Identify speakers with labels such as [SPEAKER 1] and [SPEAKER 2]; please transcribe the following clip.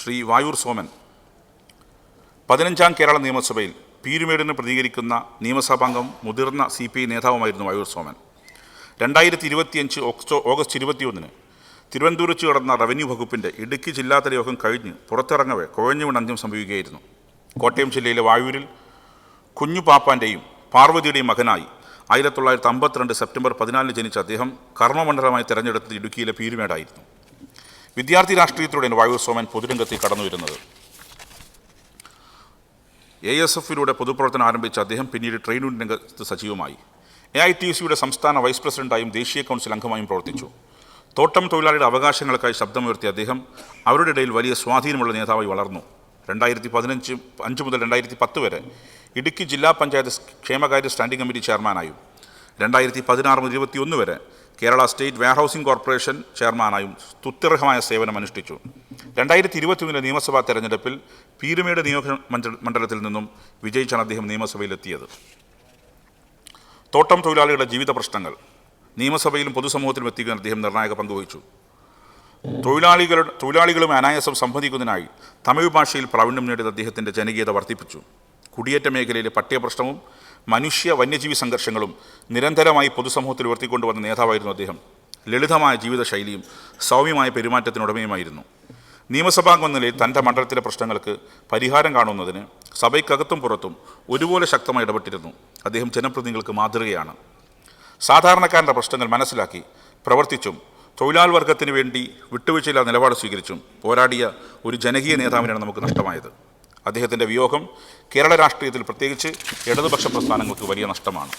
[SPEAKER 1] ശ്രീ വായൂർ സോമൻ. പതിനഞ്ചാം കേരള നിയമസഭയിൽ പീരുമേടിന് പ്രതികരിക്കുന്ന നിയമസഭാംഗം മുതിർന്ന സി പി ഐ നേതാവുമായിരുന്നു വായൂർ സോമൻ. രണ്ടായിരത്തി ഇരുപത്തിയഞ്ച് ഒക്ടോ ഓഗസ്റ്റ് ഇരുപത്തിയൊന്നിന് തിരുവനന്തപുരത്ത് നടന്ന റവന്യൂ വകുപ്പിന്റെ ഇടുക്കി ജില്ലാതല യോഗം കഴിഞ്ഞ് പുറത്തിറങ്ങവേ കുഴഞ്ഞു അന്ത്യം സംഭവിക്കുകയായിരുന്നു. കോട്ടയം ജില്ലയിലെ വായൂരിൽ കുഞ്ഞു പാപ്പാന്റെയും പാർവതിയുടെയും മകനായി ആയിരത്തി തൊള്ളായിരത്തി അമ്പത്തിരണ്ട് സെപ്റ്റംബർ പതിനാലിന് ജനിച്ച അദ്ദേഹം കർമ്മമണ്ഡലമായി തിരഞ്ഞെടുത്തത് ഇടുക്കിയിലെ പീരുമേടായിരുന്നു. വിദ്യാർത്ഥി രാഷ്ട്രീയത്തിലൂടെയാണ് വായു സോമൻ പൊതുരംഗത്തേക്ക് കടന്നു വരുന്നത് എ എസ് എഫിലൂടെ പൊതുപ്രവർത്തനം ആരംഭിച്ച അദ്ദേഹം പിന്നീട് ട്രെയിൻ യൂണിയൻ രംഗത്ത് സജീവമായി. എ ഐ ടി സിയുടെ സംസ്ഥാന വൈസ് പ്രസിഡന്റായും ദേശീയ കൗൺസിൽ അംഗമായും പ്രവർത്തിച്ചു. തോട്ടം തൊഴിലാളിയുടെ അവകാശങ്ങൾക്കായി ശബ്ദമുയർത്തിയ അദ്ദേഹം അവരുടെ ഇടയിൽ വലിയ സ്വാധീനമുള്ള നേതാവായി വളർന്നു. രണ്ടായിരത്തി പതിനഞ്ച് അഞ്ച് മുതൽ രണ്ടായിരത്തി പത്ത് വരെ ഇടുക്കി ജില്ലാ പഞ്ചായത്ത് ക്ഷേമകാര്യ സ്റ്റാൻഡിംഗ് കമ്മിറ്റി ചെയർമാനായും. രണ്ടായിരത്തി പതിനാറ് മുതൽ ഇരുപത്തിയൊന്ന് വരെ കേരള സ്റ്റേറ്റ് വെയർഹൗസിംഗ് കോർപ്പറേഷൻ ചെയർമാനായും സ്തുത്യർഹമായ സേവനം അനുഷ്ഠിച്ചു രണ്ടായിരത്തി ഇരുപത്തിയൊന്നിലെ നിയമസഭാ തെരഞ്ഞെടുപ്പിൽ പീരുമേട് നിയോജക മണ്ഡലത്തിൽ നിന്നും വിജയിച്ചാണ് അദ്ദേഹം നിയമസഭയിലെത്തിയത്. തോട്ടം തൊഴിലാളികളുടെ ജീവിത പ്രശ്നങ്ങൾ നിയമസഭയിലും പൊതുസമൂഹത്തിലും എത്തിക്കാൻ അദ്ദേഹം നിർണായക പങ്കുവഹിച്ചു തൊഴിലാളികളുടെ തൊഴിലാളികളും അനായാസം സംവദിക്കുന്നതിനായി തമിഴ് ഭാഷയിൽ പ്രാവീണ്യം നേടിയത് അദ്ദേഹത്തിന്റെ ജനകീയത വർദ്ധിപ്പിച്ചു. കുടിയേറ്റ മേഖലയിലെ പട്ടിക പ്രശ്നവും മനുഷ്യ വന്യജീവി സംഘർഷങ്ങളും നിരന്തരമായി പൊതുസമൂഹത്തിൽ ഉയർത്തിക്കൊണ്ടുവന്ന നേതാവായിരുന്നു അദ്ദേഹം. ലളിതമായ ജീവിതശൈലിയും സൗമ്യമായ പെരുമാറ്റത്തിനുടമയുമായിരുന്നു. നിയമസഭാംഗം നിലയിൽ തന്റെ മണ്ഡലത്തിലെ പ്രശ്നങ്ങൾക്ക് പരിഹാരം കാണുന്നതിന് സഭയ്ക്കകത്തും പുറത്തും ഒരുപോലെ ശക്തമായി ഇടപെട്ടിരുന്നു. അദ്ദേഹം ജനപ്രതിനിധികൾക്ക് മാതൃകയാണ്. സാധാരണക്കാരന്റെ പ്രശ്നങ്ങൾ മനസ്സിലാക്കി പ്രവർത്തിച്ചും തൊഴിലാളി വർഗത്തിന് വേണ്ടി വിട്ടുവീഴ്ചയില്ലാത്ത നിലപാട് സ്വീകരിച്ചും പോരാടിയ ഒരു ജനകീയ നേതാവിനാണ് നമുക്ക് നഷ്ടമായത്. അദ്ദേഹത്തിന്റെ വിയോഗം കേരള രാഷ്ട്രീയത്തിൽ പ്രത്യേകിച്ച് ഇടതുപക്ഷ പ്രസ്ഥാനങ്ങൾക്ക് വലിയ നഷ്ടമാണ്.